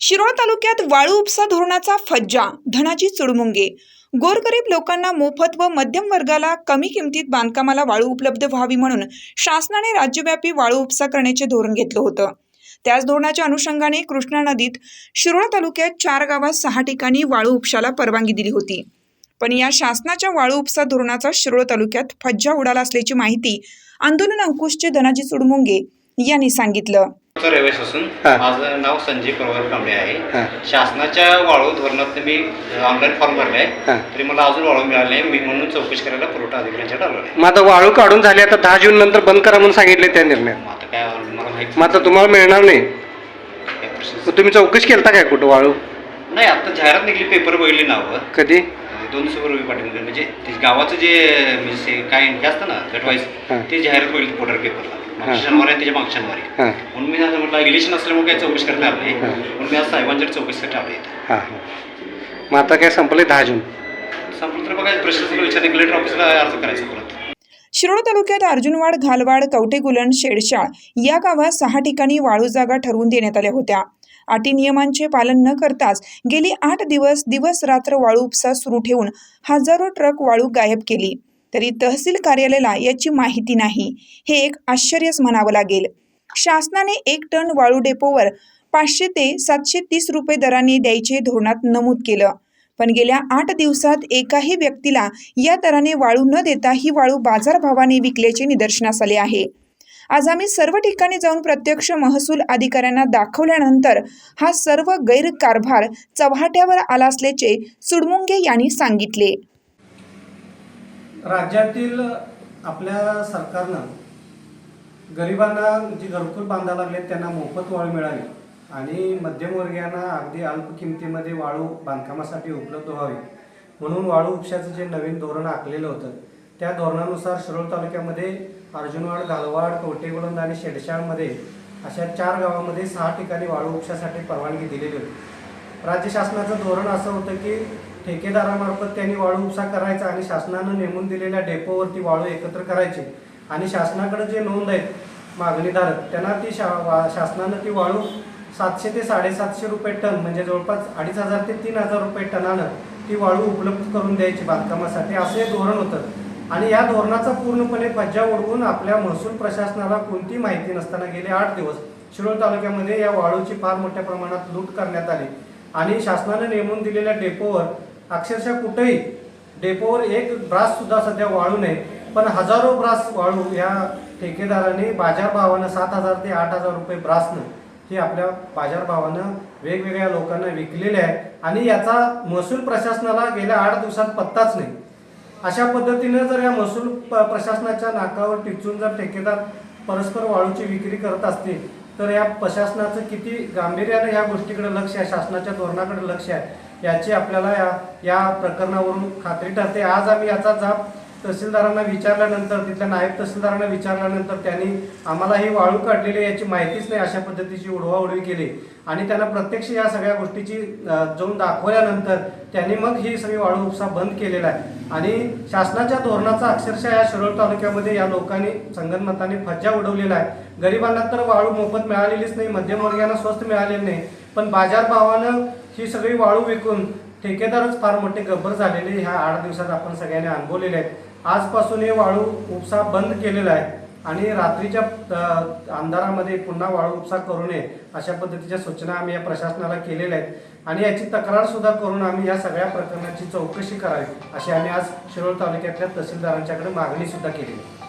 शिरोळ तालुक्यात वाळू उपसा धोरणाचा फज्जा धनाची चुडमुंगे. गोरगरीब लोकांना मोफत व मध्यम वर्गाला कमी किमतीत बांधकामाला वाळू उपलब्ध व्हावी म्हणून शासनाने राज्यव्यापी वाळू उपसा करण्याचे धोरण घेतलं होतं. त्याच धोरणाच्या अनुषंगाने कृष्णा नदीत शिरोळ तालुक्यात चार गावात सहा ठिकाणी वाळू उपशाला परवानगी दिली होती. पण या शासनाच्या वाळू उपसा धोरणाचा शिरोळ तालुक्यात फज्जा उडाला असल्याची माहिती आंदोलन अंकुशचे धनाजी चुडमुंगे यांनी सांगितलं. रहिवासी असून हा. माझं नाव संजय प्रभाकर कांबळे आहे. शासनाच्या वाळू धोरणात मी ऑनलाईन फॉर्म भरला आहे हां. तरी मला अजून वाळू मिळाली नाही. मी म्हणून चौकशी करायला पुरवठा अधिकाऱ्यांच्याकडे आलो आहे मग आता वाळू काढून झाली आता दहा जून नंतर बंद करा म्हणून सांगितले त्या निर्णय. मग आता काय मला माहिती मग आता तुम्हाला मिळणार नाही. मग तुम्ही चौकशी केलता काय कुठं वाळू? नाही आता जाहिरात निघली पेपर बघितली नावं. कधी? दोन दिवसापूर्वी पाठवली म्हणजे ते गावाचं जे म्हणजे ते काय हे असतं ना गटवाईज हां. ते जाहिरात बघितली पोटर पेपरला शनिवारी आणि त्याच्या मागच्या शनिवारी हां. म्हणून मी असं म्हटलं असल्यामुळे चौकशी करता हां. म्हणून मी आज साहेबांच्याकडे चौकशीसाठी आलो इथं मग आता काय संपले दहा जून? संपलं तर बघा प्रशासनाला विचारणे कलेक्टर ऑफिसला अर्ज करायचा परत. शिरोळ तालुक्यात अर्जुनवाड घालवाड कवटेगुलन शेडशाळ या गावात सहा ठिकाणी वाळू जागा ठरवून देण्यात आल्या होत्या. अटी नियमांचे पालन न करताच गेली आठ दिवस दिवस रात्र वाळू उपसा सुरू ठेवून हजारो ट्रक वाळू गायब केली. तरी तहसील कार्यालयाला याची माहिती नाही. हे एक आश्चर्यच म्हणावं लागेल. शासनाने एक टन वाळू डेपोवर पाचशे ते सातशे तीस रुपये दराने द्यायचे धोरणात नमूद केलं. पण गेल्या आठ दिवसात एकाही व्यक्तीला या दराने वाळू न देता ही वाळू बाजारभावाने विकल्याचे निदर्शनास आले आहे. आज आम्ही सर्व ठिकाणी जाऊन प्रत्यक्ष महसूल अधिकाऱ्यांना दाखवल्यानंतर हा सर्व गैरकारभार चव्हाट्यावर आला असल्याचे सुडमुंगे यांनी सांगितले. राज्यातील आपल्या सरकारनं गरिबांना जी घरकुल बांधा लागले त्यांना मोफत वाळू मिळावी आणि मध्यमवर्गीयांना अगदी अल्प किमतीमध्ये वाळू बांधकामासाठी उपलब्ध व्हावी. म्हणून वाळू उपशाचं जे नवीन धोरण आखलेलं होतं त्या धोरणानुसार शिरोळ तालुक्यामध्ये अर्जुनवाड घालवाड कवटेगुलंद आणि शेडशाळमध्ये अशा चार गावामध्ये सहा ठिकाणी वाळू उपशासाठी परवानगी दिलेली होती. राज्य शासनाचं धोरण असं होतं की ठेकेदारामार्फत त्यांनी वाळू उपसा करायचा आणि शासनानं नेमून दिलेल्या डेपोवरती वाळू एकत्र करायचे. आणि शासनाकडे जे नोंद आहेत मागणीधारक त्यांना ती शा वा शासनानं ती वाळू सातशे ते साडेसातशे रुपये टन म्हणजे जवळपास अडीच हजार ते तीन हजार रुपये टनानं ती वाळू उपलब्ध करून द्यायची बांधकामासाठी. असं हे धोरण होतं. आणि या धोरणाचा पूर्णपणे फज्जा उडवून आपल्या महसूल प्रशासनाला कोणती माहिती नसताना गेले आठ दिवस शिरोळ तालुक्यामध्ये या वाळूची फार मोठ्या प्रमाणात लूट करण्यात आली. आणि शासनाने नेमून दिलेल्या डेपोवर अक्षरशः कुठेही डेपोवर एक ब्रास सुद्धा सध्या वाळू नये पण हजारो ब्रास वाळू या ठेकेदाराने बाजारभावानं सात हजार ते आठ हजार रुपये ब्रासनं हे आपल्या बाजारभावानं वेगवेगळ्या लोकांना विकलेले आहे आणि याचा महसूल प्रशासनाला गेल्या आठ दिवसात पत्ताच नाही. अशा पद्धतीनं जर या महसूल प- प्रशासनाच्या नाकावर टिचून जर ठेकेदार परस्पर वाळूची विक्री करत असतील तर या प्रशासनाचं किती गांभीर्यानं या गोष्टीकडे लक्ष आहे शासनाच्या धोरणाकडे लक्ष आहे याची आपल्याला या या प्रकरणावरून खात्री ठरते. आज आम्ही याचा जाब तहसीलदारांना विचारल्यानंतर तिथल्या नायब तहसीलदारांना विचारल्यानंतर त्यांनी आम्हाला ही वाळू काढलेली याची माहितीच नाही अशा पद्धतीची उडवाउडवी केली. आणि त्यांना प्रत्यक्ष या सगळ्या गोष्टीची जाऊन दाखवल्यानंतर त्यांनी मग ही सगळी वाळू उपसा बंद केलेला आहे. आणि शासनाच्या धोरणाचा अक्षरशः या शिरोळ तालुक्यामध्ये या लोकांनी संगणमताने फज्जा उडवलेला आहे. गरिबांना तर वाळू मोफत मिळालेलीच नाही मध्यमवर्गीयांना स्वस्त मिळालेली नाही. पण बाजारभावानं ही सगळी वाळू विकून ठेकेदारच फार मोठे गब्बर झालेले ह्या आठ दिवसात आपण सगळ्यांनी अनुभवलेले आहेत. आजपासून हे वाळू उपसा बंद केलेला आहे. आणि रात्रीच्या अंधारामध्ये पुन्हा वाळू उपसा करू नये अशा पद्धतीच्या सूचना आम्ही या प्रशासनाला केलेल्या आहेत. आणि याची तक्रार सुद्धा करून आम्ही या सगळ्या प्रकरणाची चौकशी करावी अशी आम्ही आज शिरोळ तालुक्यातल्या तहसीलदारांच्याकडे मागणी सुद्धा केली आहे.